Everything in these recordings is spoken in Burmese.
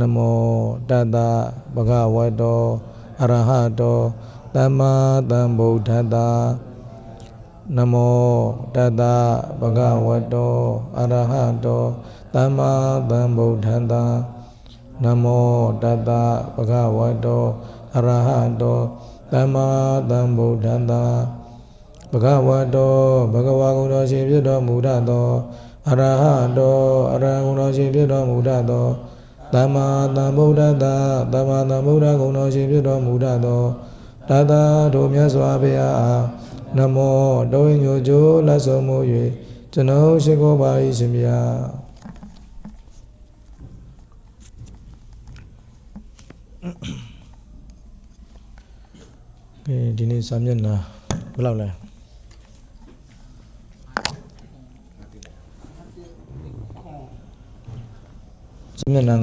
နမောတတ္တဗဂဝတောအရဟတောသမ္မာသမ္ဗုဒ္ဓတ္တနမောတတ္တဗဂဝတောအရဟတောသမ္မာသမ္ဗုဒ္ဓတ္တနမောတတ္တဗဂဝတောအရဟတောသမ္မာသမ္ဗုဒ္ဓတ္တဘဂဝတောဘဂဝါကုံတော်ရှင်ဖြစ်တော်မူတတ်သောအရဟတောအရဟံကုံတော်ရှင်ဖြစ်တော်မူတတ်သော သမ္မာသမ္ဗုဒ္ဓတ္တသမ္မာသမ္ဗုဒ္ဓကုံတော်ရှင်ဖြစ်တော်မူတတ်သောတတတို့မြတ်စွာဘုရားအားနမောတောညိုကျိုးလက်ဆုံးမူ၍ကျွန်ုပ်ရှိခိုးပါ၏ရှင်ဗျာကဲဒီနေ့စာမျက်နှာဘယ်လောက်လဲ မျက်နှာ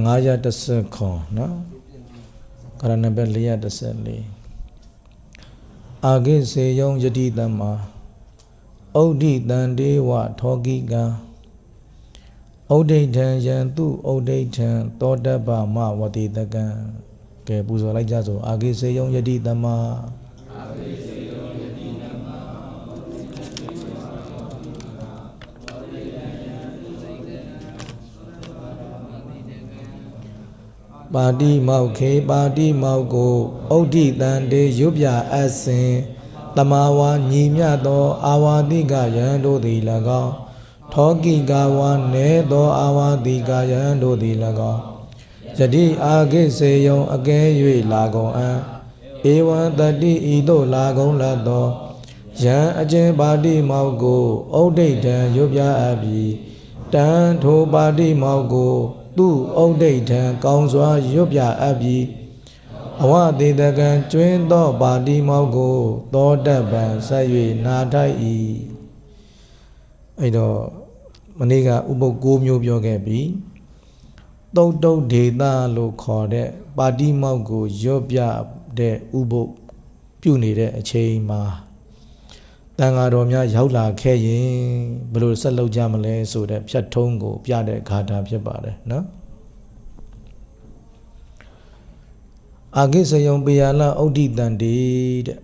930ခွန်နော်ကရဏဘက်414အာဂိစေယုံယတိတမ္မာဩဒိတံဒေဝထောကိကံဩဒိဋ္ဌံယံသူဩဒိဋ္ဌံသောတပ္ပမဝတိတကံကဲပူဇော်လိုက်ကြစို့အာဂိစေယုံယတိတမ္ပါတိမောက်ခေပါတိမောက်ကိုဩဒိတံတေရွတ်ပြအပ်စဉ်တမဝါညီမြတ်သော အာဝါတိကယံတို့သည်၎င်းထောကိကဝါနဲသော အာဝါတိကယံတို့သည်၎င်းယတိအာဂိစေယုံအကဲ၍လာကုန်အံဧဝံတတိဤသို့လာကုန်လတ်သောယံအကျဉ်ပါတိမောက်ကိုဩဒိဋ္ဌံရွတ်ပြအပ်ပြီးတံထိုပါတိမောက်ကို သူ့ဩဒိဋ္ဌံကောင်းစွာရွတ်ပြအပ်ပြီးအဝတေတကံကျွင်းသောပါတိမောက်ကို သောတပံဆက်၍နာထိုက်၏အဲ့တော့မနေ့ကဥပုပ်၉မျိုးပြောခဲ့ပြီးတုတ်တုတ်ဒေတာလို့ခေါ်တဲ့ပါတိမောက်ကိုရွတ်ပြတဲ့ဥပုပ်ပြုနေတဲ့အချိန်မှာ တန်ဃာတော်များရောက်လာခဲ့ရင်ဘယ်လိုဆက်လုပ်ကြမလဲဆိုတဲ့ဖြတ်ထုံးကိုပြတဲ့ဂါထာဖြစ်ပါတယ်နော်အာဂိစယုံပေယလဩဒိတန်တေတဲ့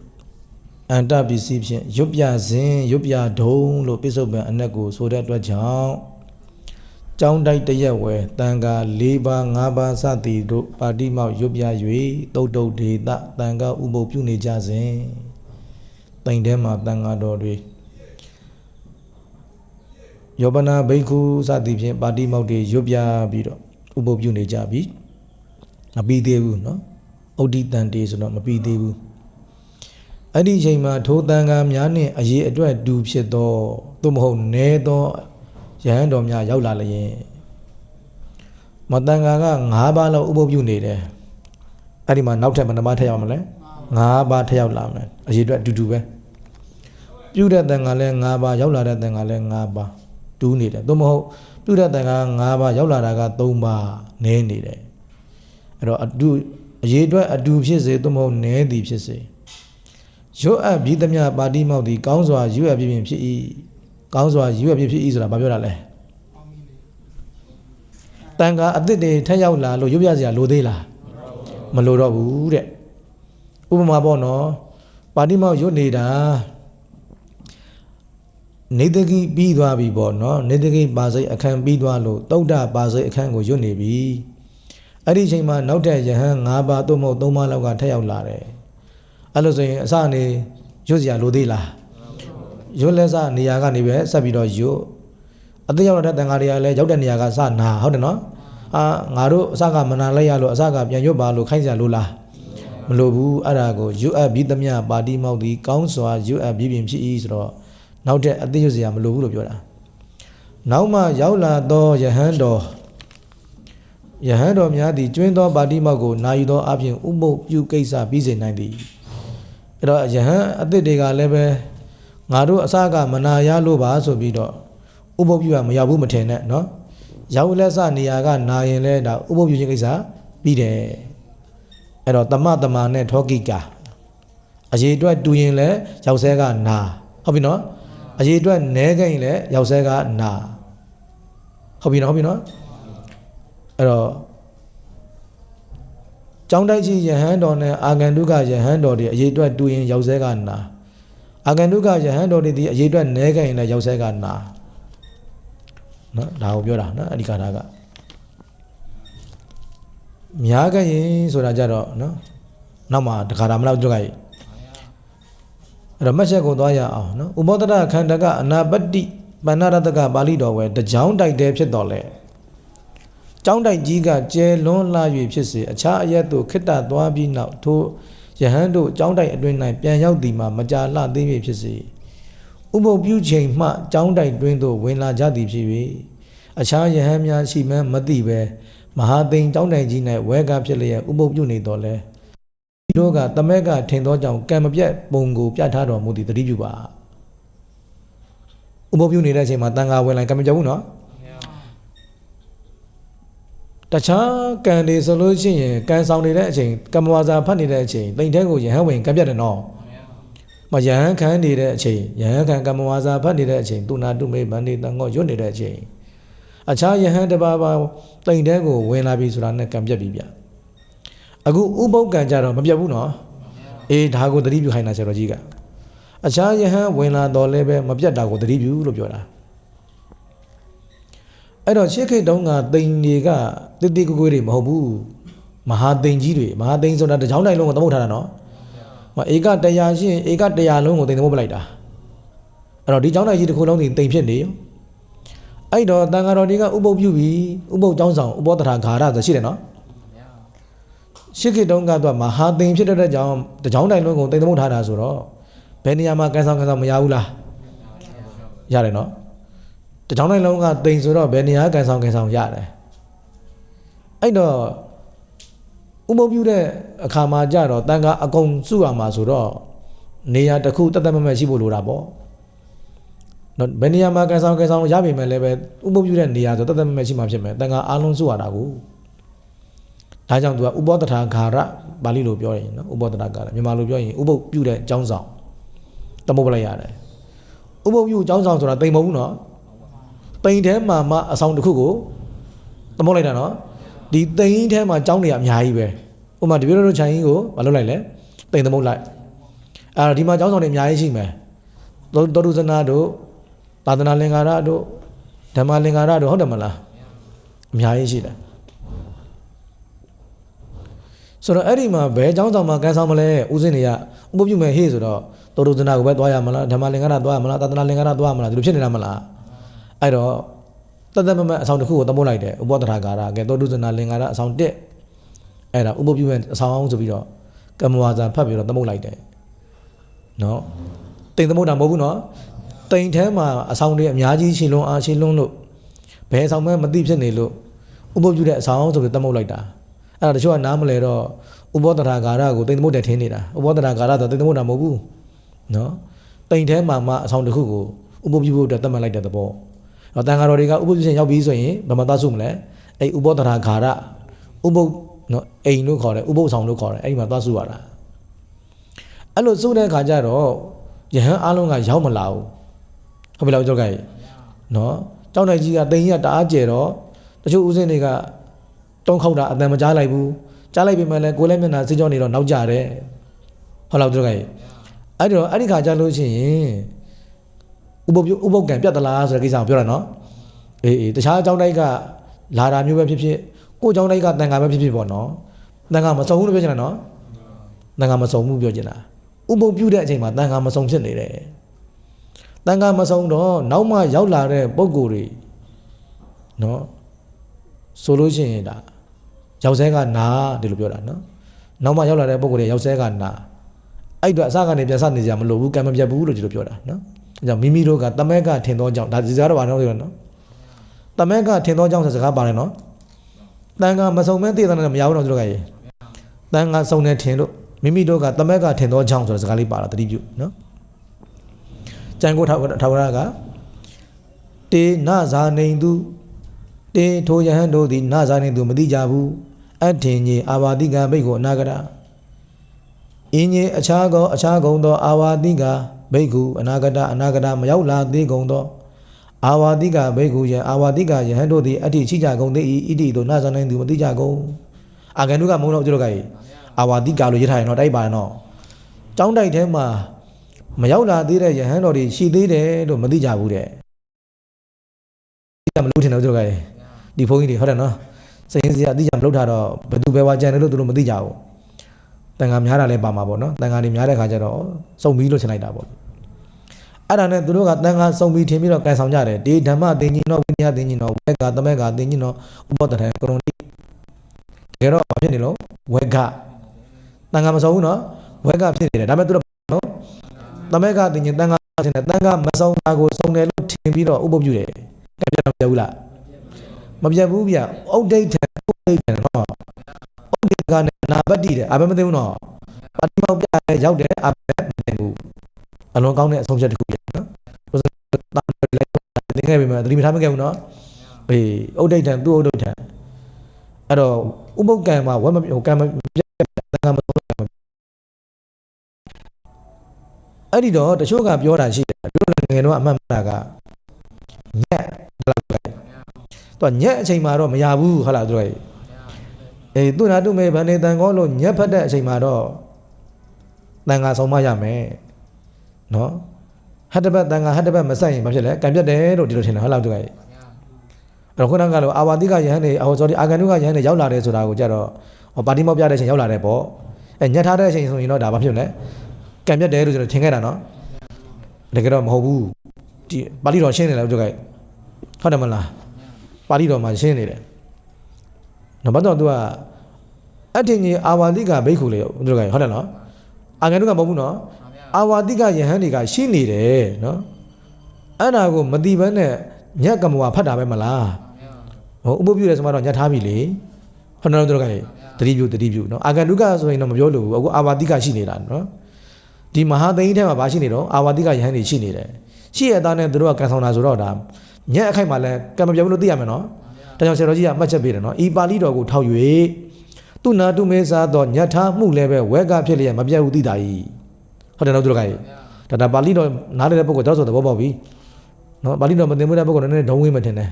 အန္တပစ္စည်းဖြင့်ရွတ်ပြစဉ်ရွတ်ပြဒုံလို့ပြစ္ဆုတ်ပံအနက်ကိုဆိုတဲ့အတွက်ကြောင့်ကျောင်းတိုက်တရက်ဝဲတန်ခါ၄ပါး၅ပါးစသည်တို့ပါတိမောက်ရွတ်ပြ၍တုတ်တုတ်ဒေသတန်ခါဥပုပ်ပြုနေကြစဉ် တိုင်ထဲမှာတန်ခါတော်တွေယောပနာဘိက္ခုစသည်ဖြင့်ပါတိမောက်တွေရွတ်ပြပြီးတော့ဥပုပ်ပြုနေကြပြီမပြီးသေးဘူးเนาะဩဒိတန်တေဆိုတော့မပြီးသေးဘူးအဲ့ဒီအချိန်မှာထိုတန်ခါများနှင့်အရေးအတွက်တူဖြစ်သောသို့မဟုတ်နဲသောယဟန်တော်များရောက်လာလျင်မတန်ခါက၅ပါးလောက်ဥပုပ်ပြုနေတယ်အဲ့ဒီမှာနောက်ထပ်ဘယ်နှပါးထပ်ရောက်မလဲ၅ပါးထပ်ရောက်လာမယ်အရေးအတွက်အတူတူပဲ ပြုတဲ့တန်ခါလဲ၅ပါးရောက်လာတဲ့တန်ခါလဲ၅ပါးတူးနေတယ်သို့မဟုတ်ပြုတဲ့တန်ခါ၅ပါးရောက်လာတာက၃ပါးနည်းနေတယ်အဲ့တော့အတူအရေးအတွက်အတူဖြစ်စေသို့မဟုတ်နည်းသည်ဖြစ်စေရွတ်အပ်ပြီးသမျှပါတိမောက်သည်ကောင်းစွာရွတ်အပ်ပြီးဖြစ်၏ကောင်းစွာရွတ်အပ်ပြီးဖြစ်၏ဆိုတာဘာပြောတာလဲတန်ခါအသစ်တွေထက်ရောက်လာလို့ရွတ်ပြစရာလိုသေးလားမလိုတော့ဘူးတဲ့ဥပမာပေါ့နော်ပါတိမောက်ရွတ်နေတာ နေတကိပြီးသွားပြီပေါ့နော်နေတကိပါစိတ်အခန်းပြီးသွားလို့တုတ်တပါစိတ်အခန်းကိုရွတ်နေပြီအဲ့ဒီအချိန်မှာနောက်တဲ့ယဟန်၅ပါးသို့မဟုတ်၃ပါးလောက်ကထက်ရောက်လာတယ်အဲ့လိုဆိုရင်အစနေရွတ်စရာလိုသေးလားရွတ်လဲစနေရာကနေပဲဆက်ပြီးတော့ရွတ်အသက်ရောက်တဲ့တန်ဃာတွေကလည်းရောက်တဲ့နေရာကစနာဟုတ်တယ်နော်အာငါတို့အစကမနာလိုက်ရလို့အစကပြန်ရွတ်ပါလို့ခိုင်းစရာလိုလားမလိုဘူးအဲ့ဒါကိုရွတ်အပ်ပြီးသမျှပါတိမောက်သည်ကောင်းစွာရွတ်အပ်ပြီးပြင်ဖြစ်၏ဆိုတော့ နောက်တဲ့အသက်ရွတ်စရာမလိုဘူးလို့ပြောတာနောက်မှရောက်လာသောယဟန်တော်ယဟန်တော်များသည်ကျွင်းသောပါတိမောက်ကိုနာယူသောအပြင်ဥပုပ်ပြုကိစ္စပြီးစေနိုင်သည်အဲ့တော့ယဟန်အသစ်တွေကလည်းပဲငါတို့အစကမနာရလို့ပါဆိုပြီးတော့ဥပုပ်ပြုရမရောက်ဘူးမထင်နဲ့เนาะရောက်လက်စနေရာကနာရင်လဲဒါဥပုပ်ပြုခြင်းကိစ္စပြီးတယ်အဲ့တော့တမတမာနဲ့ထောကိကာအရေးအတွက်တူရင်လဲရောက်ဆဲကနာဟုတ်ပြီနော် အရေးအတွက်နဲခဲ့ရင်လဲရောက်ဆဲကနာဟုတ်ပြီနော်ဟုတ်ပြီနော်အဲ့တော့ကျောင်းတိုက်ကြီးယဟန်တော်နဲ့အာဂန္တုကယဟန်တော်တွေအရေးအတွက်တူရင်ရောက်ဆဲကနာအာဂန္တုကယဟန်တော်တွေဒီအရေးအတွက်နဲခဲ့ရင်လည်းရောက်ဆဲကနာနော်ဒါကိုပြောတာနော်အဲ့ဒီကာထာကများခဲ့ရင်ဆိုတာကြတော့နော်နောက်မှတခါတာမလောက်ကြွက်ခဲ့ အဲ့တော့မှတ်ချက်ကိုသွားရအောင်နော်ဥပောဒရခန္ဓာကအနာပတ္တိပဏ္ဏရတကပါဠိတော်ဝဲတကြောင်းတိုက်တဲ့ဖြစ်တော်လဲကျောင်းတိုက်ကြီးကကျဲလွန်းလာ၍ဖြစ်စေအခြားအရက်သို့ခိတ္တသွားပြီးနောက်ထိုယဟန်တို့ကျောင်းတိုက်အတွင်း၌ပြန်ရောက်သည်မှာမကြာလှသေးမည်ဖြစ်စေဥပုပ်ပြုချိန်မှကျောင်းတိုက်တွင်သို့ဝင်လာကြသည်ဖြစ်၍အခြားယဟန်များရှိမှန်းမသိပဲမဟာသိန်ကျောင်းတိုက်ကြီး၌ဝဲကားဖြစ်လျက်ဥပုပ်ပြုနေတော်လဲဒီ တို့ကတမက်ကထင်သောကြောင့်ကံမပြတ်ပုံကိုပြဋ္ဌာန်းတော်မူသည်တတိပြုပါဥပုပ်ပြုနေတဲ့အချိန်မှာတန်ခါဝင်လိုက်ကံမပြတ်ဘူးနော်တခြားကံတွေဆိုလို့ရှိရင်ကံဆောင်နေတဲ့အချိန်ကမ္မဝါစာဖတ်နေတဲ့အချိန်တိမ်ထဲကိုယဟန်ဝင်ကံပြတ်တယ်နော်မယဟန်ခံနေတဲ့အချိန်ယဟန်ခံကမ္မဝါစာဖတ်နေတဲ့အချိန်သူနာတုမေဗန္ဒီတန်ငောရွတ်နေတဲ့အချိန်အခြားယဟန်တစ်ပါးပါတိမ်ထဲကိုဝင်လာပြီဆိုတာနဲ့ကံပြတ်ပြီဗျ အခုဥပုပ်ကံကြတော့မပြတ်ဘူးနော်အေးဒါကိုသတိပြုခိုင်းတာဆရာတော်ကြီးကအခြားယဟန်ဝင်လာတော့လည်းပဲမပြတ်တာကိုသတိပြုလို့ပြောတာအဲ့တော့ရှေ့ခိတ်တုံးကတိန်တွေကတိတိကွကွေးတွေမဟုတ်ဘူးမဟာတိန်ကြီးတွေမဟာတိန်ဆိုတာတစ်ချောင်းတိုင်းလုံးကိုသမုတ်ထားတာနော်မဧကတရားရှိရင်ဧကတရားလုံးကိုတိန်သမုတ်ပလိုက်တာအဲ့တော့ဒီချောင်းတိုင်းကြီးတစ်ခုလုံးတိန်တိန်ဖြစ်နေအဲ့တော့တန်ဃာတော်တွေကဥပုပ်ပြုပြီးဥပုပ်ကျောင်းဆောင်ဥပောတထာဂါရဆိုရှိတယ်နော် ရှေ့ခိတ်တုံးကတော့မဟာတိန်ဖြစ်တဲ့ကြောင့်တစ်ချောင်းတိုင်းလုံးကိုတိန်သမုတ်ထားတာဆိုတော့ဘယ်နေရာမှာကန်ဆောင်ကန်ဆောင်မရဘူးလားရတယ်နော်တချောင်းတိုင်းလုံးကတိမ်ဆိုတော့ဘယ်နေရာကန်ဆောင်ကန်ဆောင်ရတယ်အဲ့တော့ဥမုံပြူတဲ့အခါမှာကြတော့တန်ခါအကုန်စုရမှာဆိုတော့နေရာတစ်ခုတတ်တတ်မမဲ့ရှိဖို့လိုတာပေါ့နော်ဘယ်နေရာမှာကန်ဆောင်ကန်ဆောင်ရပြီမဲ့လည်းပဲဥမုံပြူတဲ့နေရာဆိုတတ်တတ်မမဲ့ရှိမှဖြစ်မယ်တန်ခါအားလုံးစုရတာကို ဒါကြောင့်သူကဥပောတထာဂါရပါဠိလိုပြောရင်နော်ဥပောတထာဂါရမြန်မာလိုပြောရင်ဥပုပ်ပြူတဲ့ကျောင်းဆောင်တမုတ်ပလိုက်ရတယ်ဥပုပ်ပြူကျောင်းဆောင်ဆိုတာတိမ်မဟုတ်ဘူးနော်တိမ်ထဲမှာမှအဆောင်တစ်ခုကိုသမုတ်လိုက်တာနော်ဒီတိမ်ထဲမှာကြောင်းတွေကအများကြီးပဲဥပမာဒီပြိုတို့ခြံကြီးကိုမလုပ်လိုက်လဲတိမ်သမုတ်လိုက်အဲ့တော့ဒီမှာကြောင်းဆောင်တွေအများကြီးရှိမယ်သောတောတုဇနာတို့သာသနာလင်္ကာရတို့ဓမ္မလင်္ကာရတို့ဟုတ်တယ်မလားအများကြီးရှိတယ် ဆိုတော့အဲ့ဒီမှာဘယ်เจ้าဆောင်မှာကန်ဆောင်မလဲဦးစင်းတွေကဥပပြုမဲ့ဟေ့ဆိုတော့တောတုဇနာကိုပဲသွားရမလားဓမ္မလင်္ကာရသွားရမလားသာသနာလင်္ကာရသွားရမလားဒီလိုဖြစ်နေတာမလား အဲ့တော့တသက်မမတ်အဆောင်တစ်ခုကိုသမုတ်လိုက်တယ်ဥပဒရာဂါရကဲသောတုဇနာလင်္ကာရအဆောင်တက်အဲ့ဒါဥပပြုမဲ့အဆောင်အောင်ဆိုပြီးတော့ကမ္မဝါစာဖတ်ပြီးတော့သမုတ်လိုက်တယ်နော်တိမ်သမုတ်တာမဟုတ်ဘူးနော်တိမ်ထဲမှာအဆောင်တွေအများကြီးရှင်လွန်းအားရှင်လွန်းလို့ဘယ်အဆောင်မှမသိဖြစ်နေလို့ဥပပြုတဲ့အဆောင်အောင်ဆိုပြီးသမုတ်လိုက်တာ အဲ့ဒါတချို့ကနားမလဲတော့ဥပဒရာဂါရကိုတိမ်သမုတ်တယ်ထင်နေတာဥပဒရာဂါရဆိုတိမ်သမုတ်တာမဟုတ်ဘူးနော်တိမ်ထဲမှာမှအဆောင်တစ်ခုကိုဥပပြုဖို့အတွက်သတ်မှတ်လိုက်တဲ့သဘောတော့တန်ဃာတော်တွေကဥပုသ်ရှင်ရောက်ပြီဆိုရင်ဘယ်မှာသွားစုမလဲအဲ့ဥပောတရာခါရဥပုပ်နော်အိမ်လို့ခေါ်တယ်ဥပုပ်ဆောင်လို့ခေါ်တယ်အဲ့ဒီမှာသွားစုရတာအဲ့လိုစုတဲ့ခါကျတော့ယဟန်အားလုံးကရောက်မလာဘူးဟုတ်ပြီလားကြောက်ကကြီးနော်ကြောက်နိုင်ကြီးကတိန်ကြီးကတအားကျဲတော့တချို့ဦးစင်းတွေက တုံးခောက်တာအတန်မကြားလိုက်ဘူးကြားလိုက်ပြီမဲ့လဲကိုယ်လည်းမျက်နှာစိကြောနေတော့နောက်ကြတယ်ဟုတ်လားကြောက်ကကြီးအဲ့တော့အဲ့ဒီခါကျလို့ရှိရင်ဥပုပ်ပြုဥပုပ်ကံပြတ်သလားဆိုတဲ့ကိစ္စကိုပြောတာနော်အေးအေးတခြားအကြောင်းတိုက်ကလာတာမျိုးပဲဖြစ်ဖြစ်ကိုယ်အကြောင်းတိုက်ကတန်ခါပဲဖြစ်ဖြစ်ပေါ့နော်တန်ခါမစုံဘူးလို့ပြောချင်တာနော်တန်ခါမစုံဘူးပြောချင်တာဥပုပ်ပြုတဲ့အချိန်မှာတန်ခါမစုံဖြစ်နေတယ်တန်ခါမစုံတော့နောက်မှရောက်လာတဲ့ပုံကိုယ်တွေနော်ဆိုလို့ရှိရင်ဒါ ရောက်ဆဲကနာဒီလိုပြောတာနော်နောက်မှရောက်လာတဲ့ပုံကိုယ်တွေရောက်ဆဲကနာအဲ့တော့အစကနေပြန်စနေကြမလို့ဘူးကံမပြတ်ဘူးလို့ဒီလိုပြောတာနော်အဲကြောင့်မိမိတို့ကတမက်ကထင်သောကြောင့်ဒါဒီစကားတော့ဘာလို့လဲနော်တမက်ကထင်သောကြောင့်ဆိုစကားပါတယ်နော်တန်ကမစုံမဲသိတဲ့နဲ့မရဘူးတော့တို့ကရေတန်ကစုံနေထင်လို့မိမိတို့ကတမက်ကထင်သောကြောင့်ဆိုတဲ့စကားလေးပါတာတတိပြုနော်ကြံကိုထောက်ထောက်ရကတေနဇာနေသူ တေထိုယဟန်တို့သည်နဇာနေသူမသိကြဘူးအထင်ကြီးအာဝတိကဘိတ်ကိုအနာဂရအင်းကြီးအခြားကောအခြားကုံသောအာဝတိကဘိက္ခုအနာဂတအနာဂတမရောက်လာသေးကုန်သောအာဝတိကဘိက္ခုယအာဝတိကယဟန်တို့သည်အတ္တိချိကြကုန်သည်ဣတိတို့နာဇာနိုင်သူမသိကြကုန်အာဂန္တုကမုံတော့ကျတော့ကကြီးအာဝါတိကာလို့ရေးထားရင်တော့တိုက်ပါရင်တော့ចောင်းတိုက်ထဲမှာမရောက်လာသေးတဲ့ယဟန်တော်တွေရှိသေးတယ်လို့မသိကြဘူးတဲ့ဒီကမလို့ထင်တော့ကျတော့ကကြီး ဒီဘုန်းကြီးတွေဟုတ်တယ်နော်စိတ်ရင်းစရာအတိအကျမလုပ်ထားတော့ဘယ်သူပဲဝါကြံတယ်လို့သူတို့မသိကြဘူးတန်ခါများတာလည်းပါမှာပေါ့နော်တန်ခါတွေများတဲ့ခါကျတော့စုံပြီးလို့ချင်လိုက်တာပေါ့အဲ့ဒါနဲ့သူတို့ကတန်ခါစုံပြီးထင်ပြီးတော့ကန်ဆောင်ကြတယ်ဒီဓမ္မသင်္ကြီးတော့ဝိနည်းသင်္ကြီးတော့ဝက်ကသမက်ကသင်္ကြီးတော့ဥပဒတံကရုံတိတကယ်တော့ဘာဖြစ်နေလို့ဝက်ကတန်ခါမစုံဘူးနော်ဝက်ကဖြစ်နေတယ်ဒါပေမဲ့သူတို့နော်သမက်ကသင်္ကြီးတန်ခါဖြစ်နေတန်ခါမစုံတာကိုစုံတယ်လို့ထင်ပြီးတော့ဥပုပ်ပြုတယ်ကပြတ်တော့မပြတ်ဘူးလား မပြတ်ဘူးဗျ။ဥဒိဋ္ဌံဥဒိဋ္ဌံနော်။ဥဒိဋ္ဌကနဲ့နာပတ္တိတဲ့အာဘမသိဘူးနော်။ပတိမောက်ပြတဲ့ရောက်တယ်အာဘမသိဘူး။အလွန်ကောင်းတဲ့အဆုံးဖြတ်တစ်ခုပဲနော်။ကိုယ်စတာလည်းတင်ခဲ့ပြီမှာသတိမထားမခဲ့ဘူးနော်။အေးဥဒိဋ္ဌံသူ့ဥဒိဋ္ဌံအဲ့တော့ဥပုပ်ကံမှာဝက်မဟိုကံမပြတ်တာကမဆုံးတာအဲ့ဒီတော့တချို့ကပြောတာရှိတယ်တို့လည်းငယ်တော့အမှန်မှန်တာကညက် တော့ညက်အချိန်မှာတော့မရဘူးဟုတ်လားတို့ရဲ့အေးသူနာတုမေဗန္နေတန်ကောလို့ညက်ဖတ်တဲ့အချိန်မှာတော့တန်ခါဆုံးမရမယ်နော်ဟတ်တပတ်တန်ခါဟတ်တပတ်မဆက်ရင်ဘာဖြစ်လဲကံပြတ်တယ်လို့ဒီလိုထင်တယ်ဟုတ်လားသူကအဲ့တော့ခုနကလို့အာဝတိကယဟန်နေအော် sorry အာဂန္တုကယဟန်နေရောက်လာတယ်ဆိုတာကိုကြတော့ဟောပါတိမောက်ပြတဲ့အချိန်ရောက်လာတယ်ပေါ့အဲညှက်ထားတဲ့အချိန်ဆိုရင်တော့ဒါဘာဖြစ်လဲကံပြတ်တယ်လို့ကျွန်တော်ထင်ခဲ့တာနော်တကယ်တော့မဟုတ်ဘူးဒီပါဠိတော်ရှင်းနေတယ်လို့သူကဟုတ်တယ်မလား ပါဠိတော်မှာရှင်းနေတယ်နံပါတ်တော့သူကအတ္တင်ကြီးအာဝတိကဘိက္ခုလေသူကဟုတ်တယ်နော်အာဂန္တုကမဟုတ်ဘူးနော်အာဝတိကယဟန်တွေကရှိနေတယ်နော်အဲ့ဒါကိုမတိဘဲနဲ့ညက်ကမဝဖတ်တာပဲမလားဟိုဥပပြုရဲဆိုမှတော့ညက်ထားပြီလေဟုတ်တယ်တို့ကလေတတိပြုတတိပြုနော်အာဂန္တုကဆိုရင်တော့မပြောလို့ဘူးအခုအာဝတိကရှိနေတာနော်ဒီမဟာသိန်းထဲမှာဘာရှိနေတော့အာဝတိကယဟန်တွေရှိနေတယ်ရှိရတဲ့နဲ့တို့ကကန်ဆောင်တာဆိုတော့ဒါ ညက်အခိုက်မှာလဲကံမပြောဘူးလို့သိရမယ်နော်ဒါကြောင့်ဆရာတော်ကြီးကမှတ်ချက်ပေးတယ်နော်ဤပါဠိတော်ကိုထောက်၍သူနာတုမေသာတော့ညက်ထားမှုလည်းပဲဝက်ကဖြစ်လျက်မပြတ်ဘူးသိတာ ਈ ဟုတ်တယ်နော်သူတို့ကကြီးဒါဒါပါဠိတော်နားလည်တဲ့ပုဂ္ဂိုလ်တော့ဆိုသဘောပေါက်ပြီနော်ပါဠိတော်မသိမှုတဲ့ပုဂ္ဂိုလ်နည်းနည်းဒုံဝင်းမထင်နဲ့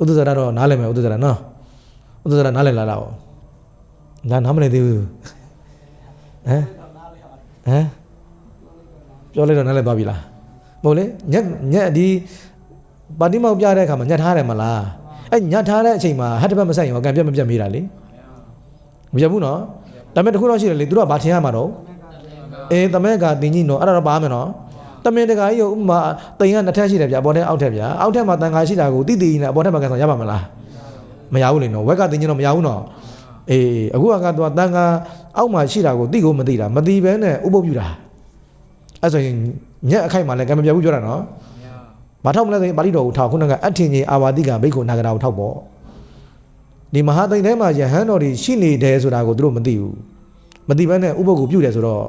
ဥဒ္ဒဇရတော့နားလည်မယ်ဥဒ္ဒဇရနော်ဥဒ္ဒဇရနားလည်လာလားဟောဒါနားမလည်သေးဘူးဟမ်ဟမ်ပြောလိုက်တော့နားလည်သွားပြီလားမဟုတ်လေညက်ညက်ဒီ ပါတိမောက်ပြတဲ့အခါမှာညက်ထားတယ်မလားအဲညက်ထားတဲ့အချိန်မှာဟတ်တပတ်မဆိုင်ရောကံပြတ်မပြတ်မေးတာလေမပြတ်ဘူးနော်ဒါပေမဲ့တခုတော့ရှိတယ်လေသူတို့ကဘာထင်ရမှာတော့အေးသမက်ကတင်ကြီးနော်အဲ့ဒါတော့ပါမယ်နော်တမင်တကာကြီးကိုဥပမာတိန်ကနှစ်ထပ်ရှိတယ်ဗျအပေါ်ထက်အောက်ထက်ဗျအောက်ထက်မှာတန်ခါရှိတာကိုတိတိနဲ့အပေါ်ထက်မှာကန်ဆောင်ရပါမလားမရဘူးလေနော်ဝက်ကတင်ကြီးတော့မရဘူးနော်အေးအခုကတော့တန်ခါအောက်မှာရှိတာကိုတိကိုမသိတာမသိဘဲနဲ့ဥပုပ်ပြတာအဲ့ဆိုရင်ညက်အခိုက်မှာလည်းကံမပြတ်ဘူးပြောတာနော် မထောက်မလဲဆိုရင်ပါဠိတော်ကိုထောက်ခုနကအထင်ကြီးအာဝတိကဘိက္ခုနာဂရာကိုထောက်ပေါ့ဒီမဟာသိန်ထဲမှာယဟန်တော်တွေရှိနေတယ်ဆိုတာကိုသူတို့မသိဘူးမသိဘဲနဲ့ဥပုပ်ကိုပြုတယ်ဆိုတော့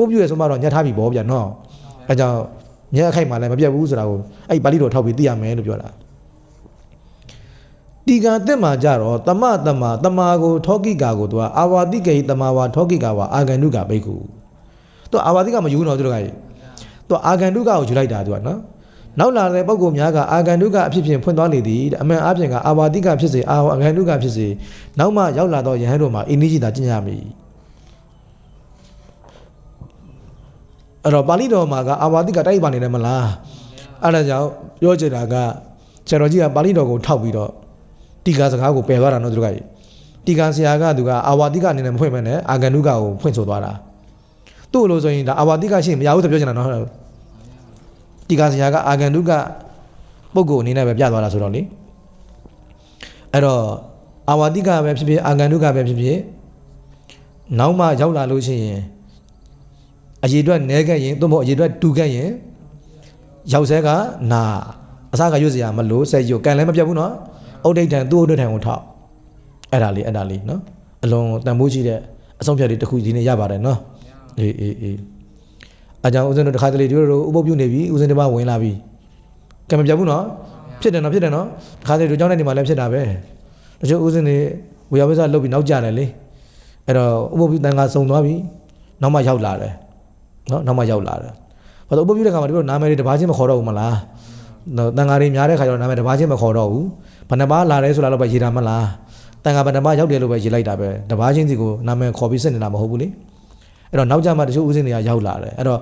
ဥပြည့်ရဆိုမှတော့ညှက်ထားပြီဗောဗျာနော်အဲကြောင့်ညက်အခိုက်မှလည်းမပြတ်ဘူးဆိုတာကိုအဲ့ပါဠိတော်ထောက်ပြီးသိရမယ်လို့ပြောတာဒီကံတက်မှာကြတော့တမတမတမာကိုထောကိကာကိုသူကအာဝတိကေတမဝါထောကိကာဝါအာဂန္ဓုကဘိက္ခုသူအာဝတိကမယူတော့သူတို့ကကြီးသူအာဂန္ဓုကကိုယူလိုက်တာသူကနော် နောက်လာတဲ့ပုံကောင်များကအာဂန္ဓုကအဖြစ်ဖြင့်ဖွင့်သွားလေသည်အမှန်အပြင်ကအာဝတိကဖြစ်စေအာဂန္ဓုကဖြစ်စေနောက်မှရောက်လာတော့ယဟန်တို့မှာအင်းကြီးတာကျင့်ရမည်အဲ့တော့ပါဠိတော်မှာကအာဝတိကတိုက်ပါနေတယ်မလားအဲ့ဒါကြောင့်ပြောချင်တာကဆရာတော်ကြီးကပါဠိတော်ကိုထောက်ပြီးတော့တီကာစကားကိုပယ်သွားတာနော်သူတို့ကတီကာဆရာကသူကအာဝတိကအနေနဲ့မဖွင့်မဲနဲ့အာဂန္ဓုကကိုဖွင့်ဆိုသွားတာသူ့လိုဆိုရင်ဒါအာဝတိကရှိရင်မရဘူးဆိုပြောချင်တာနော် တီကာဆရာကအာဂန္ဓုကပုဂ္ဂိုလ်အနေနဲ့ပဲပြသွားတာဆိုတော့လေအဲ့တော့အာဝတိကပဲဖြစ်ဖြစ်အာဂန္ဓုကပဲဖြစ်ဖြစ်နောက်မှရောက်လာလို့ရှိရင်အရေအတွက်နဲခဲ့ရင်သို့မဟုတ်အရေအတွက်တူခဲ့ရင်ရောက်ဆဲကနာအစကရွတ်စရာမလို့ဆက်ရွတ်ကန်လည်းမပြတ်ဘူးနော်အုတ်ဒိတ်ထံသူ့အုတ်ဒိတ်ထံကိုထောက်အဲ့ဒါလေးအဲ့ဒါလေးနော်အလုံးတန်ဖိုးရှိတဲ့အဆုံးဖြတ်လေးတစ်ခုဒီနေ့ရပါတယ်နော်အေးအေးအေး အကြောင်းဦးဇင်းတို့တစ်ခါတလေတို့တို့ဥပုပ်ပြုနေပြီဦးဇင်းတစ်ပါးဝင်လာပြီကံမပြတ်ဘူးနော်ဖြစ်တယ်နော်ဖြစ်တယ်နော်တစ်ခါတလေတို့ကြောင်းတဲ့နေမှာလည်းဖြစ်တာပဲတချို့ဦးဇင်းတွေဝေယဝိဇ္ဇလုတ်ပြီးနောက်ကျတယ်လေအဲ့တော့ဥပုပ်ပြုတန်ခါစုံသွားပြီနောက်မှရောက်လာတယ်နော်နောက်မှရောက်လာတယ်ဘာလို့အပုပ်ပြုတဲ့ခါမှာဒီလိုနာမည်တွေတစ်ပါးချင်းမခေါ်တော့ဘူးမလားနော်တန်ဃာတွေများတဲ့ခါကျတော့နာမည်တစ်ပါးချင်းမခေါ်တော့ဘူးဘယ်နှပါးလာလဲဆိုတာတော့ပဲရေးတာမလားတန်ခါပတ္တမရောက်တယ်လို့ပဲရေးလိုက်တာပဲတပားချင်းစီကိုနာမည်ခေါ်ပြီးစစ်နေတာမဟုတ်ဘူးလေ အဲ့တော့နောက်ကြမှာတချို့ဥစဉ်တွေကရောက်လာတယ်အဲ့တော့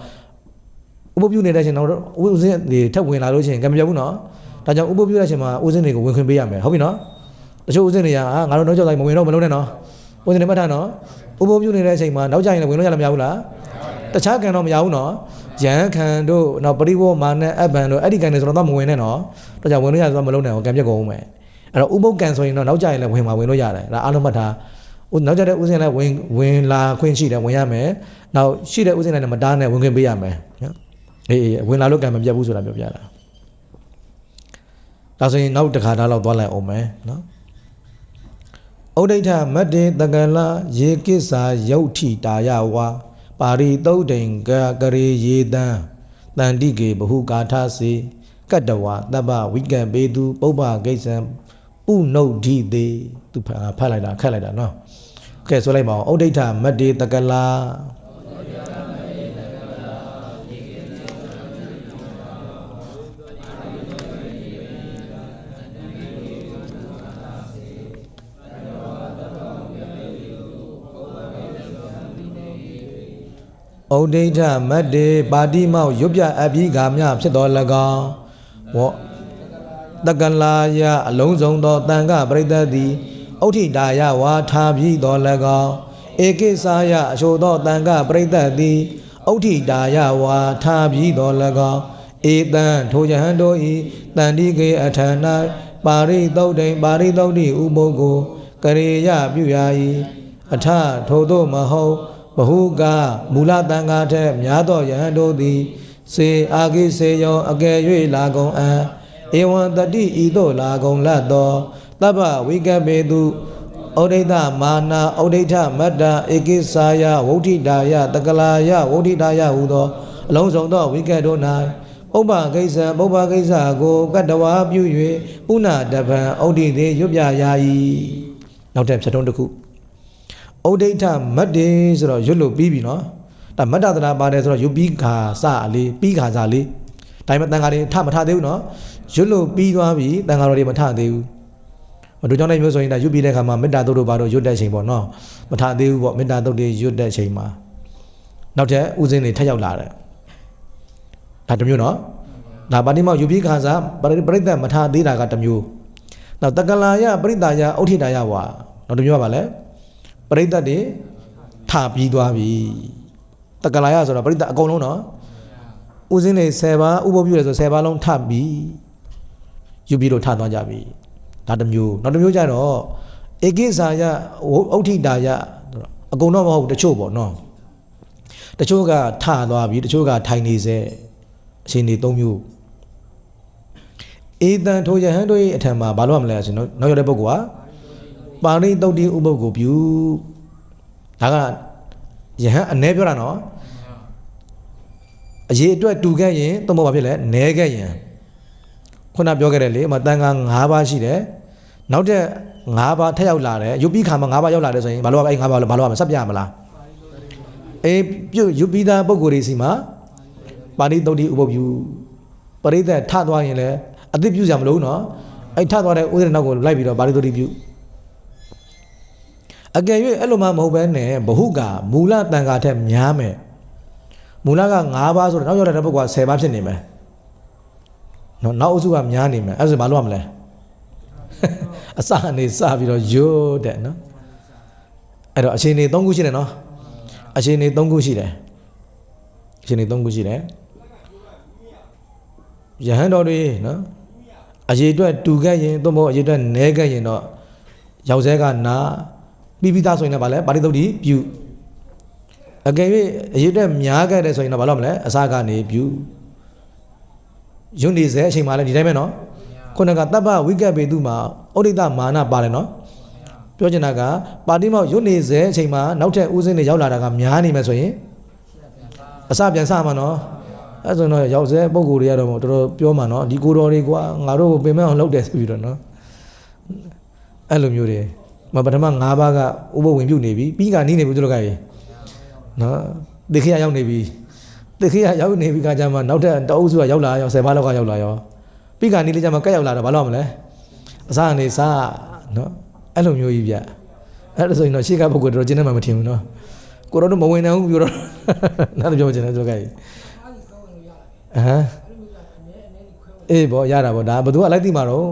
ဥပပြုနေတဲ့ချိန်တော့ဥစဉ်တွေထပ်ဝင်လာလို့ရှိရင်ကံမပြတ်ဘူးနော်ဒါကြောင့်ဥပပြုတဲ့ချိန်မှာဥစဉ်တွေကိုဝင်ခွင့်ပေးရမယ်ဟုတ်ပြီနော်တချို့ဥစဉ်တွေကအာငါတို့နောက်ကျောက်လိုက်မဝင်တော့မလုံးနဲ့နော်ဥစဉ်တွေမှတ်ထားနော်ဥပပြုနေတဲ့အချိန်မှာနောက်ကြရင်လည်းဝင်လို့ရလားမရဘူးလားတခြားကံတော့မရဘူးနော်ရန်ခံတို့နောက်ပရိဘောမာနဲ့အပ်ဘန်တို့အဲ့ဒီကံတွေဆိုတော့မဝင်နဲ့နော်ဒါကြောင့်ဝင်လို့ရဆိုတော့မလုံးနဲ့ဟောကံပြတ်ကုန်အောင်မယ်အဲ့တော့ဥပုပ်ကံဆိုရင်တော့နောက်ကြရင်လည်းဝင်မှာဝင်လို့ရတယ်ဒါအားလုံးမှတ်ထား ဥနောက်ကြတဲ့ဥစဉ်လည်းဝင်ဝင်လာခွင့်ရှိတယ်ဝင်ရမယ်နောက်ရှိတဲ့ဥစဉ်လည်းမတားနဲ့ဝင်ခွင့်ပေးရမယ်နော်အေးအေးဝင်လာလို့ကံမပြတ်ဘူးဆိုတာပြောပြတာဒါဆိုရင်နောက်တစ်ခါတော့သွားလိုက်အောင်မယ်နော်ဩဒိဋ္ဌမတ္တေတကလယေကိစ္ဆာယုတ်ထိတာယဝါပါရိတုတ်တိန်ကကရေယေတံတန္တိကေဘဟုကာထစေကတ္တဝတပ္ပဝိကံပေသူပုပ္ပကိစ္စံ ပုနှုတ်ဓိသေးသူဖတ်ဖတ်လိုက်တာခက်လိုက်တာနော်ကဲဆိုလိုက်ပါအောင်ဩဒိဋ္ဌမတ္တေတကလာဩဒိဋ္ဌမတ္တေပါတိမောက်ရွတ်ပြအပ်ပြီးဂါမြဖြစ်တော်၎င်းဝေါ တကလာယအလုံးစုံသောတန်ခပရိသတ်သည်ဩဋ္ဌိတာယဝါထားပြီးတော်၎င်းဧကိစာယအချိုသောတန်ခပရိသတ်သည်ဩဋ္ဌိတာယဝါထားပြီးတော်၎င်းဧတံထိုယဟန်တို့ဤတန်တိကေအထံ၌ပါရိသုတ်တိန်ပါရိသုတ်တိဥပုဂ္ဂိုကရေယပြုရာ၏အထထိုသို့မဟုတ်ဘဟုကမူလတန်ခါထက်များသောယဟန်တို့သည်စေအာကိစေယောအကယ်၍လာကုန်အံ ဧဝံတတိဤသို့လာကုန်လတ်သောတပ္ပဝိကပေတုဩဒိဋ္ဌမာနာဩဒိဋ္ဌမတ္တဧကိစာယဝုဋ္ဌိတာယတကလာယဝုဋ္ဌိတာယဟူသောအလုံးစုံသောဝိကတ်တို့၌ဥပ္ပကိစ္စပုပ္ပကိစ္စကိုကတ္တဝါပြု၍ပုဏ္ဏတပံဩဒိသေးရွတ်ပြရာ၏နောက်ထပ်ဖြတ်တုံးတစ်ခုဩဒိဋ္ဌမတ္တေဆိုတော့ရွတ်လို့ပြီးပြီနော်ဒါမတ္တတနာပါတယ်ဆိုတော့ရွတ်ပြီးခါစအလေးပြီးခါစလေးဒါပေမဲ့တန်ခါတွေထမထသေးဘူးနော် ရွတ်လို့ပြီးသွားပြီတန်ခါတော်တွေမထသေးဘူးမတို့ကြောင့်လည်းမျိုးဆိုရင်ဒါရွတ်ပြီးတဲ့ခါမှာမေတ္တာသုတ်တို့ဘာတို့ရွတ်တဲ့ချိန်ပေါ့နော်မထသေးဘူးပေါ့မေတ္တာသုတ်တွေရွတ်တဲ့ချိန်မှာနောက်ထပ်ဥစဉ်တွေထပ်ရောက်လာတယ်ဒါတစ်မျိုးနော်ဒါပါတိမောက်ယူပြီးခါစားပရိပရိသတ်မထသေးတာကတစ်မျိုးနောက်တက္ကလာယပရိသယဥဋ္ဌိတာယဝါနောက်တစ်မျိုးကဘာလဲပရိသတ်တွေထပြီးသွားပြီတက္ကလာယဆိုတော့ပရိသတ်အကုန်လုံးနော်ဥစဉ်တွေ10ပါးဥပ္ပပြုရဆို10ပါးလုံးထပြီး ယူပြီးတော့ထသွားကြပြီဒါတစ်မျိုးနောက်တစ်မျိုးကျတော့ဧကိစာယဥဋ္ဌိတာယအကုန်တော့မဟုတ်ဘူးတချို့ပေါ့နော်တချို့ကထသွားပြီတချို့ကထိုင်နေစေအချိန်တွေ၃မျိုးဧတံထိုယဟန်တို့၏အထံမှာဘာလို့ရမလဲဆိုတော့နောက်ရတဲ့ပုဂ္ဂိုလ်ကပါရိတုတ်တိဥပုပ်ကိုပြုဒါကယဟန်အ ਨੇ ပြောတာနော်အရေးအတွက်တူခဲ့ရင်သုံးဖို့ဘာဖြစ်လဲနဲခဲ့ရင် ခုနပြောခဲ့တယ်လေအမတန်ခါ၅ပါးရှိတယ်နောက်တဲ့၅ပါးထပ်ရောက်လာတယ်ယူပြီးခါမှာ၅ပါးရောက်လာတယ်ဆိုရင်ဘာလို့အဲ့၅ပါးဘာလို့ရမလဲဆက်ပြရမလားအေးပြုယူပြီးသားပုံကိုယ်တွေစီမှာပါဠိတုတ်တိဥပုပ်ပြုပရိသတ်ထသွားရင်လည်းအသိပြုစရာမလိုဘူးနော်အဲ့ထသွားတဲ့ဥဒရနောက်ကိုလိုက်ပြီးတော့ပါဠိတုတ်တိပြုအကယ်၍အဲ့လိုမှမဟုတ်ဘဲနဲ့ဘဟုကမူလတန်ခါထက်များမယ်မူလက9ပါးဆိုတော့နောက်ရောက်တဲ့ပုဂ္ဂိုလ်က10ပါးဖြစ်နေမယ် နော်နောက်အုပ်စုကများနေမယ်အဲ့ဒါဆိုဘာလုပ်ရမလဲအစအနေစပြီးတော့ယွတ်တဲ့နော်အဲ့တော့အချိန်နေ3ခုရှိတယ်နော်အချိန်နေ3ခုရှိတယ်အချိန်နေ3ခုရှိတယ်ယဟန်တော်တွေနော်အရေးအတွက်တူခဲ့ရင်သို့မဟုတ်အရေးအတွက်နဲခဲ့ရင်တော့ရောက်စဲကနာပြီးပြီးသားဆိုရင်လည်းဗာလဲပါဠိသုတ်တိပြုအကယ်၍အရေးအတွက်များခဲ့တယ်ဆိုရင်တော့ဘာလို့မလဲအစကနေပြု ယွန်းနေစေအချိန်မှလည်းဒီတိုင်းပဲနော်ခုနကတပ်ပဝိကပ်ပေသူမှာဩဒိတမာနပါတယ်နော်ပြောချင်တာကပါတိမောက်ယွန်းနေစေအချိန်မှာနောက်ထပ်ဦးစင်းတွေရောက်လာတာကများနေမယ်ဆိုရင်အစပြန်စမှာနော်အဲဆိုတော့ရောက်စဲပုံကိုယ်တွေကတော့တော်တော်ပြောမှာနော်ဒီကိုတော်တွေကွာငါတို့ကိုပင်မအောင်လုပ်တယ်ဆိုပြီးတော့နော်အဲ့လိုမျိုးတွေမပထမ၅ပါးကဥပဝင်ပြုတ်နေပြီပြီးကနီးနေပြီတို့ကကြီးနော်တေခိယရောက်နေပြီ တေခိယရောက်နေပြီကကြမှာနောက်ထပ်တအုပ်စုကရောက်လာရော10ပါးလောက်ကရောက်လာရောပြီးကနီးလေးကြမှာကက်ရောက်လာတော့ဘာလို့မလဲအစအနေစနော်အဲ့လိုမျိုးကြီးဗျအဲ့ဒါဆိုရင်တော့ရှေ့ကပုဂ္ဂိုလ်တော်ကျင်းနေမှာမထင်ဘူးနော်ကိုတော်တို့မဝင်နိုင်ဘူးပြောတော့နားတော့ပြောချင်တယ်ဆိုကြကြီးအဟမ်အေးဘောရတာဘောဒါဘယ်သူကလိုက်သိမှာတော့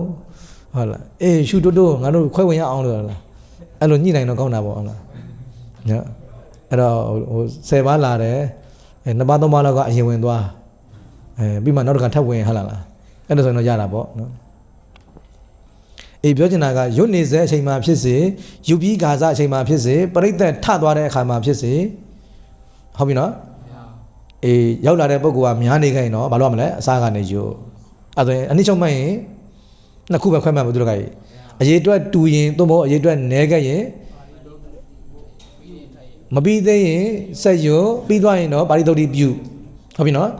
ဟုတ်လားအေးရှူတိုးတိုးငါတို့ခွဲဝင်ရအောင်လို့ဟုတ်လားအဲ့လိုညှိနိုင်တော့ကောင်းတာပေါ့ဟုတ်လားညအဲ့တော့ဟို10ပါးလာတယ် အဲနှစ်ပါးသုံးပါးလောက်ကအရင်ဝင်သွားအဲပြီးမှနောက်တစ်ခါထပ်ဝင်ဟုတ်လားလားအဲ့ဒါဆိုရင်တော့ရတာပေါ့နော်အေးပြောချင်တာကရွတ်နေစေအချိန်မှာဖြစ်စေယူပြီးဂါဇအချိန်မှာဖြစ်စေပရိသတ်ထသွားတဲ့အခါမှာဖြစ်စေဟုတ်ပြီနော်အေးရောက်လာတဲ့ပုဂ္ဂိုလ်ကများနေခိုင်းတော့ဘာလို့ရမလဲအစားကနေယူအဲ့ဒါဆိုရင်အနည်းချုပ်မှတ်ရင်နှစ်ခုပဲခွဲမှတ်မှုတို့ကကြီးအရေးအတွက်တူရင်သို့မဟုတ်အရေးအတွက်နဲခဲ့ရင် မပြီးသေးရင်ဆက်ယူပြီးသွားရင်တော့ပါရိသုတ်တိပြုဟုတ်ပြီနော်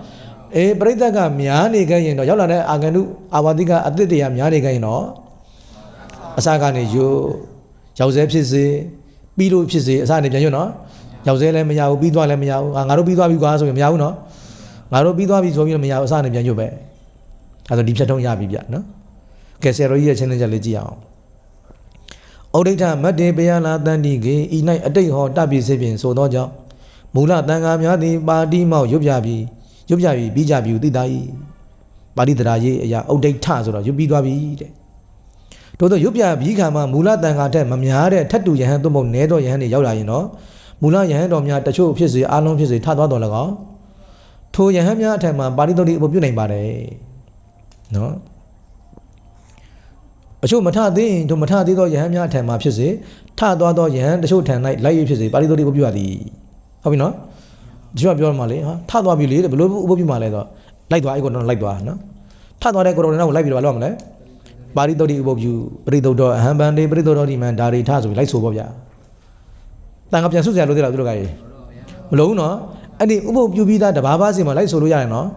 အေးပရိသတ်ကများနေခဲ့ရင်တော့ရောက်လာတဲ့အာဂန္တုအာဝတိကအသစ်တရားများနေခဲ့ရင်တော့အစကနေယူရောက်စဲဖြစ်စေပြီးလို့ဖြစ်စေအစကနေပြန်ယူနော်ရောက်စဲလည်းမရဘူးပြီးသွားလည်းမရဘူးငါငါတို့ပြီးသွားပြီကွာဆိုရင်မရဘူးနော်ငါတို့ပြီးသွားပြီဆိုပြီးတော့မရဘူးအစကနေပြန်ယူပဲအဲဒါဒီဖြတ်ထုံးရပြီဗျနော်ကဲဆရာတော်ကြီးရဲ့ချင်းချင်းချက်လေးကြည့်အောင် ဩဒိဋ္ဌမတ္တေပယလာတန်တိကေဤ၌အတိတ်ဟောတပိစေဖြင့်ဆိုသောကြောင့်မူလတန်ဃာများသည်ပါတိမောက်ရွတ်ပြပြီးရွတ်ပြပြီးပြီးကြပြီဟုသိတာ၏ပါဠိတရားရေးအရာဩဒိဋ္ဌဆိုတော့ရွတ်ပြီးသွားပြီတဲ့တို့တော့ရုပ်ပြဘီခါမှာမူလတန်ခါထက်မများတဲ့ထတ်တူယဟန်သို့မဟုတ်နဲတော့ယဟန်တွေရောက်လာရင်တော့မူလယဟန်တော်များတချို့ဖြစ်စေအားလုံးဖြစ်စေထသွားတော်၎င်းထိုယဟန်များအထက်မှာပါဠိတော်တွေအပပြုနိုင်ပါတယ်နော် အချို့မထသေးရင်တို့မထသေးသောယဟန်များအထက်မှာဖြစ်စေထသွားသောယဟန်တချို့ထံ၌လိုက်ရဖြစ်စေပါဠိတော်တွေအပပြုရသည်ဟုတ်ပြီနော်ဒီကပြောမှလေဟာထသွားပြီလေဘယ်လိုအပပြုမှလဲဆိုလိုက်သွားအဲ့ကတော့လိုက်သွားနော်ထသွားတဲ့ကိုတော်တော့လိုက်ပြီးတော့ဘာလုပ်မလဲပါရိသုတ်တိဥပုပ္ပြုပရိသုတ်တော်အဟံဗန္တေပရိသုတ်တော်ဒီမန်ဒါရိထဆိုပြီးလိုက်ဆိုပေါ့ဗျာတန်ခါပြန်ဆုစရာလို့သိလားသူတို့ကကြီးမလို့ဘူးနော်အဲ့ဒီဥပုပ္ပြုပြီးသားတဘာဘာစီမှာလိုက်ဆိုလို့ရတယ်နော်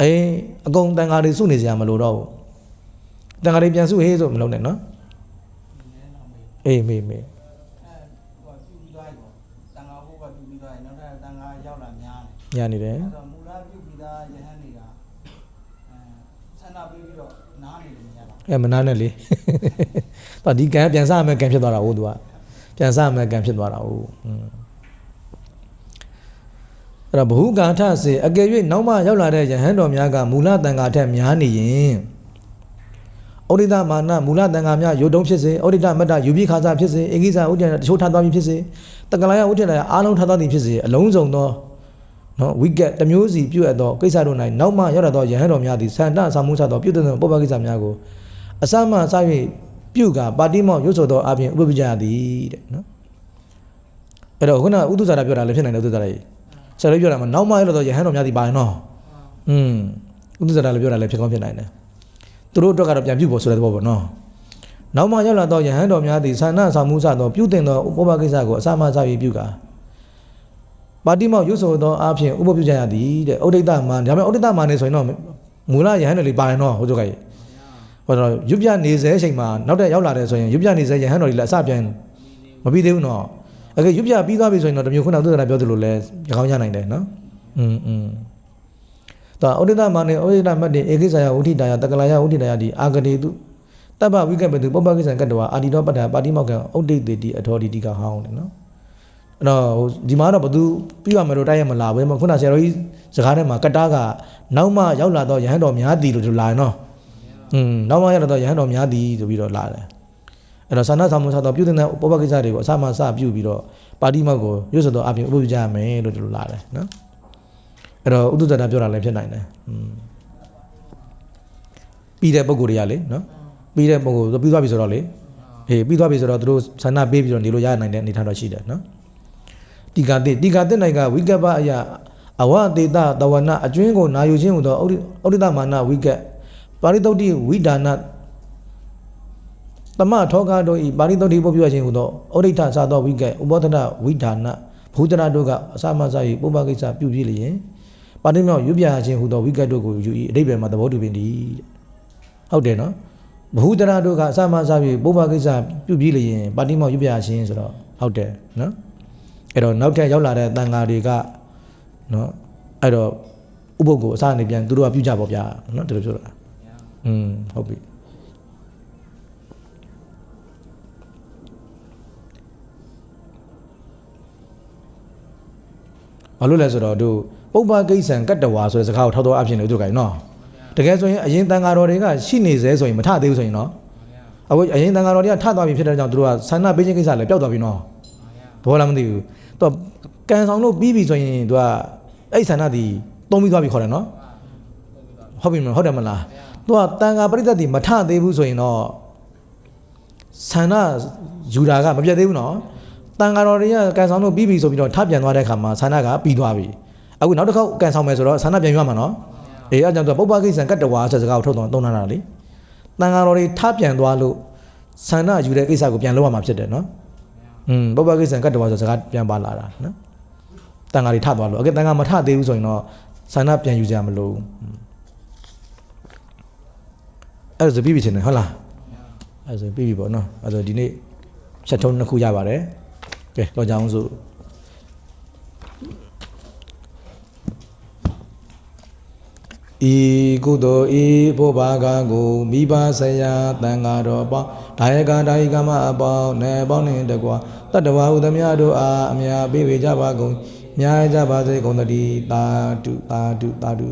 အေးအကုန်တန်ခါတွေစုနေစရာမလိုတော့ဘူး တန်ခါတွေပြန်စုဟေးဆိုမလုံးနဲ့နော်အေးမေးမေး အဲဟိုပြုပြီးသွားပြီပေါ့တန်ခါဘုတ်ကပြုပြီးသွားရင်နောက်ထပ်တန်ခါရောက်လာများတယ် ညာနေတယ် အဲ့တော့မူလပြုပြီးသားယဟန်တွေကအဲဆန္ဒပေးပြီးတော့နားနေတယ်ညလား အဲမနာနဲ့လေတော့ဒီကံပြန်စားမယ်ကံဖြစ်သွားတာဟုတ်သူကပြန်စားမယ်ကံဖြစ်သွားတာဟုတ်อืมအဲ့တော့ဘ ഹു ကာထစေအကယ်၍နောက်မှရောက်လာတဲ့ယဟန်တော်များကမူလတန်ခါထက်များနေရင် ဩဒိတမာနမူလတန်ခါများယုတ်တုံးဖြစ်စေဩဒိတမတ္တယူပိခါစာဖြစ်စေအင်္ဂိစာဥဒ္ဒယတချို့ထပ်သွားပြီဖြစ်စေတက္ကလာယဥဒ္ဒယအားလုံးထပ်သွားသည်ဖြစ်စေအလုံးစုံသောနော်ဝိကက်တစ်မျိုးစီပြုတ်အပ်သောကိစ္စတို့၌နောက်မှရောက်လာသောယဟန်တော်များသည်ဆန္ဒဆောင်မှုစသောပြုတ်တဲ့ပုပ္ပကိစ္စများကိုအစမှစ၍ပြုကပါတိမောက်ရွတ်ဆိုသောအပြင်ဥပပကြသည်တဲ့နော်အဲ့တော့ခုနဥဒုဇာတာပြောတာလည်းဖြစ်နိုင်တယ်ဥဒုဇာတာကြီးဆရာလေးပြောတာမှာနောက်မှရလို့တော့ယဟန်တော်များသည်ပါရင်နော်อืมဥဒုဇာတာလည်းပြောတာလည်းဖြစ်ကောင်းဖြစ်နိုင်တယ် သူတို့အတွက်ကတော့ပြန်ပြုဖို့ဆိုတဲ့သဘောပေါ့နော်နောက်မှရောက်လာတော့ယဟန်တော်များသည်ဆန္ဒဆောင်မှုစသောပြုတင်သောဥပပကိစ္စကိုအစမှစ၍ပြုကပါတိမောက်ရွတ်ဆိုသောအပြင်ဥပပကြရသည်တဲ့ဩဒိတမန်ဒါပေမဲ့ဩဒိတမန်နေဆိုရင်တော့မူလယဟန်တော်လေးပါရင်တော့ဟိုတို့ကကြီး ဟောတော့ရွတ်ပြနေစေအချိန်မှာနောက်တဲ့ရောက်လာတယ်ဆိုရင်ရွတ်ပြနေစေယဟန်တော်ကြီးလည်းအစပြန်မပြီးသေးဘူးနော်အကယ်ရွတ်ပြပြီးသွားပြီဆိုရင်တော့တမျိုးခုနကသုဒ္ဓနာပြောသလိုလဲရကောင်းရနိုင်တယ်နော်อืมอืม ဒါဩဒိတမနေဩဒိတမတ်တေဧကိစ္စယဝဋ္ဌိတာယတက္ကလာယဝဋ္ဌိတာယဒီအာဂတိတုတပ္ပဝိကပ္ပတုပပ္ပကိစ္စံကတ္တဝါအာတိတောပတ္တပါတိမောက္ကံဩဒိတေတိအထောတိတိကဟောင်းတယ်နော်အဲ့တော့ဟိုဒီမှာတော့ဘသူပြီးရမယ်လို့တိုက်ရမလားဘယ်မှာခုနဆရာတော်ကြီးစကားထဲမှာကတ္တာကနောက်မှရောက်လာတော့ယဟန်တော်များသည်လို့လာရင်နော်อืมနောက်မှရတော့ရဟန်းတော်များသည်ဆိုပြီးတော့လာတယ်အဲ့တော့သာနာဆောင်မှုစားတော့ပြုတဲ့ပုပ္ပကိစ္စတွေကိုအစမှစပြုပြီးတော့ပါတိမောက်ကိုရွတ်ဆိုတော့အပြင်ဥပ္ပကြရမယ်လို့ဒီလိုလာတယ်နော် အဲ့တော့ဥဒ္ဒဇတာပြောတာလည်းဖြစ်နိုင်တယ်อืมပြီးတဲ့ပုံကိုယ်တွေကလေနော်ပြီးတဲ့ပုံကိုပြီးသွားပြီဆိုတော့လေဟေးပြီးသွားပြီဆိုတော့သူတို့ဆန္ဒပေးပြီးတော့နေလို့ရနိုင်တဲ့အနေထားတော့ရှိတယ်နော်တိကာတိတိကာတိနိုင်ကဝိကပ္ပအယအဝတေတတဝနာအကျွင်းကိုနာယူခြင်းဟူသောဩဒိဩဒိတမာနဝိကက်ပါရိသုတ်တိဝိဒါနတမထောကတို့ဤပါရိသုတ်တိပုပ္ပယခြင်းဟူသောဩဒိဋ္ဌသာသောဝိကက်ဥပောဒနာဝိဒါနဘုဒ္ဓနာတို့ကအစမစ၍ပုပ္ပကိစ္စပြုပြလျင် ပါတိမြောက်ရွပြခြင်းဟူသောဝိကတ်တို့ကိုယူ၏အတိပယ်မှာသဘောတူပင်သည်ဟုတ်တယ်နော်ဘဟုတရာတို့ကအစမအစပြီးပုဗ္ဗကိစ္စပြုပြီးလျင်ပါတိမောက်ရွပြခြင်းဆိုတော့ဟုတ်တယ်နော်အဲ့တော့နောက်ထပ်ရောက်လာတဲ့တန်ဃာတွေကနော်အဲ့တော့ဥပုပ်ကိုအစနေပြန်သူတို့ကပြုကြပါဗျာနော်သူတို့ပြောတာอืมဟုတ်ပြီဘာလို့လဲဆိုတော့တို့ ပုပ္ပကိစ္စံကတ္တဝါဆိုတဲ့စကားကိုထောက်တော့အဖြစ်နေတို့ကနော်တကယ်ဆိုရင်အရင်တန်ဃာတော်တွေကရှိနေသေးဆိုရင်မထသေးဘူးဆိုရင်နော်အခုအရင်တန်ဃာတော်တွေကထသွားပြီဖြစ်တဲ့ကြောင့်တို့ကဆန္ဒပေးခြင်းကိစ္စလည်းပျောက်သွားပြီနော်ဘောလားမသိဘူးသူကကန်ဆောင်လို့ပြီးပြီဆိုရင်သူကအဲ့ဆန္ဒဒီတုံးပြီးသွားပြီခေါ်တယ်နော်ဟုတ်ပြီမဟုတ်တယ်မလားသူကတန်ဃာပရိသတ်ဒီမထသေးဘူးဆိုရင်တော့ဆန္ဒယူတာကမပြတ်သေးဘူးနော်တန်ဃာတော်တွေကကန်ဆောင်လို့ပြီးပြီဆိုပြီးတော့ထပြန်သွားတဲ့ခါမှာဆန္ဒကပြီးသွားပြီ အခုနောက်တစ်ခေါက်ကန်ဆောင်မယ်ဆိုတော့ဆန္ဒပြန်ရွမှာနော်အေးအကြောင်းသူပုပ္ပကိစ္စံကတ္တဝါဆိုစကားကိုထုတ်တော့သုံးနာတာလေတန်ဃာတော်တွေထပြန်သွားလို့ဆန္ဒယူတဲ့ကိစ္စကိုပြန်လုပ်ရမှာဖြစ်တယ်နော်อืมပုပ္ပကိစ္စံကတ္တဝါဆိုစကားပြန်ပါလာတာနော်တန်ဃာတွေထသွားလို့အကဲတန်ဃာမထသေးဘူးဆိုရင်တော့ဆန္ဒပြန်ယူကြမလို့အဲ့ဒါဆိုပြီးပြီချင်းတယ်ဟုတ်လားအဲ့ဒါဆိုပြီးပြီပေါ့နော်အဲ့ဒါဆိုဒီနေ့ချက်ထုံးနှစ်ခုရပါတယ်ကဲတော့ကြအောင်ဆို ဤကုသိုလ်ဤဘုဘာကကိုမိဘဆရာတန်ဃာတော်ပေါင်းဒါယကဒါယကမအပေါင်းနဲ့ပေါင်းနှင့်တကွာတတ္တဝါဟုသမျှတို့အားအမြတ်ပေးဝေကြပါကုန်မြားကြပါစေကုန်သတည်းတာတုတာတုတာတု